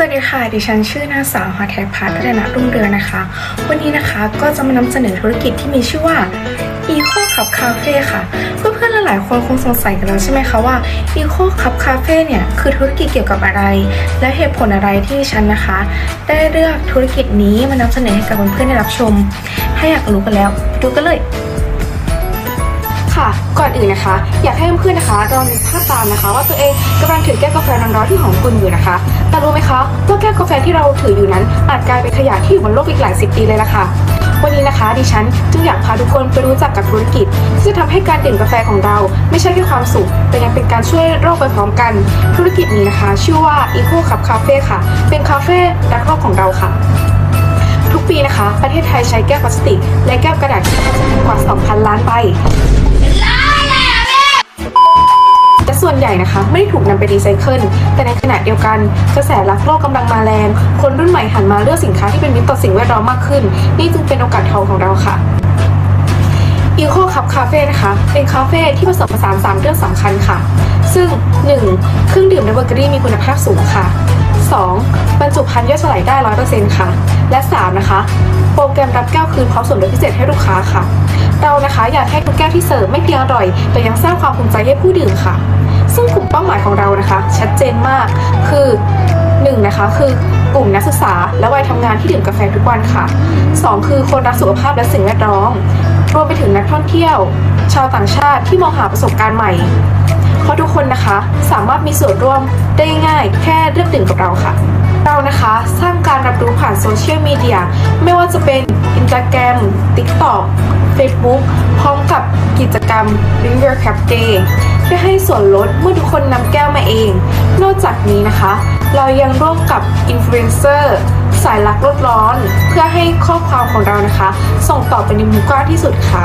สวัสดีค่ะ ดิฉันชื่อนางสาวหอแทพัฒน์พัฒนารุ่งเรืองนะคะ วันนี้นะคะก็จะมานำเสนอธุรกิจที่มีชื่อว่า Eco Cup Cafe ค่ะ เพื่อนๆหลายๆคนคงสงสัยกันแล้วใช่ไหมคะว่า Eco Cup Cafe เนี่ยคือธุรกิจเกี่ยวกับอะไร และเหตุผลอะไรที่ดิฉันนะคะ ได้เลือกธุรกิจนี้มานำเสนอให้กับเพื่อนๆได้รับชม ถ้าอยากรู้กันแล้วไปดูกันเลย ค่ะ ก่อนอื่นนะคะ อยากให้เพื่อนๆนะคะลองนึกภาพตามนะคะ ว่าตัวเองกำลังถือแก้วกาแฟร้อนๆที่หอมกลุ่นอยู่นะคะ แต่รู้ไหมคะว่าแก้วกาแฟที่เราถืออยู่นั้นอาจกลายเป็นขยะที่อยู่บนโลกอีกหลายสิบปีเลยล่ะค่ะวันนี้นะคะดิฉันจึงอยากพาทุกคนไปรู้จักกับธุรกิจที่จะทำให้การดื่มกาแฟของเรา ไม่ใช่แค่ความสุข แต่ยังเป็นการช่วยโลกไปพร้อมกัน ธุรกิจนี้นะคะ ชื่อว่า Eco Cup Cafe ค่ะ เป็นคาเฟ่รักโลกของเราค่ะ ทุกปีนะคะ ประเทศไทยใช้แก้วพลาสติก และแก้วกระดาษที่กว่า 2,000 ล้านใบ ญ่นะคะ ไม่ได้ถูกนำไปรีไซเคิลแต่ในขณะเดียวกันกระแสรักโลกกำลังมาแรง คนรุ่นใหม่หันมาเลือกสินค้าที่เป็นมิตรต่อสิ่งแวดล้อมมากขึ้น นี่จึงเป็นโอกาสทองของเราค่ะอีโคคับคาเฟ่นะคะ เป็นคาเฟ่ที่ผสมผสาน3เรื่องสำคัญค่ะ ซึ่ง 1. เครื่องดื่มและเบเกอรี่มีคุณภาพสูงค่ะ จุภัณฑ์ย่อยสลายได้100%ค่ะ และ 3. นะคะ โปรแกรมรับแก้วคืนพร้อมส่วนลดพิเศษให้ลูกค้าค่ะ เรานะคะอยากให้ทุกแก้วที่เสิร์ฟไม่เพียงอร่อย แต่ยังสร้างความภูมิใจให้ผู้ดื่มค่ะ ซึ่งกลุ่มเป้าหมายของเรานะคะ ชัดเจนมากคือ 1. นะคะคือกลุ่มนักศึกษาและวัยทำงานที่ดื่มกาแฟทุกวันค่ะ 2. คือคนรักสุขภาพและสิ่งแวดล้อมรวมไปถึงนักท่องเที่ยว ชาวต่างชาติที่มองหาประสบการณ์ใหม่ เพราะทุกคนนะคะสามารถมีส่วนร่วมได้ง่ายแค่เลือกดื่มกับเราค่ะ เรานะคะสร้างการรับรู้ผ่านโซเชียลมีเดียไม่ว่าจะเป็น Instagram TikTok Facebook พร้อมกับกิจกรรม Drink Your Cup Day เพื่อให้ส่วนลดเมื่อทุกคนนำแก้วมาเอง นอกจากนี้นะคะ เรายังร่วมกับอินฟลูเอนเซอร์สายรักลดร้อน เพื่อให้ข้อความของเรานะคะ ส่งต่อไปในมุมกว้างที่สุดค่ะ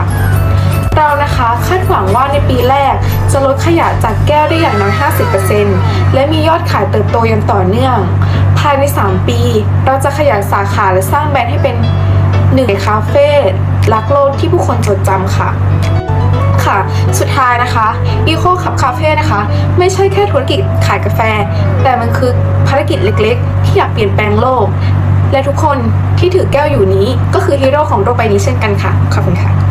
เรานะคะคาดหวังว่าในปีแรกจะลดขยะจากแก้วได้อย่างน้อย 50%และมียอดขายเติบโตอย่างต่อเนื่อง ภายใน 3 ปี เราจะขยายสาขาและสร้างแบรนด์ให้เป็นหนึ่งในคาเฟ่รักโลกที่ผู้คนจดจำค่ะ ค่ะ สุดท้ายนะคะ Eco Cup Cafe นะคะ ไม่ใช่แค่ธุรกิจขายกาแฟ แต่มันคือภารกิจเล็กๆ ที่อยากเปลี่ยนแปลงโลก และทุกคนที่ถือแก้วอยู่นี้ก็คือฮีโร่ของโลกใบนี้เช่นกันค่ะ ขอบคุณค่ะ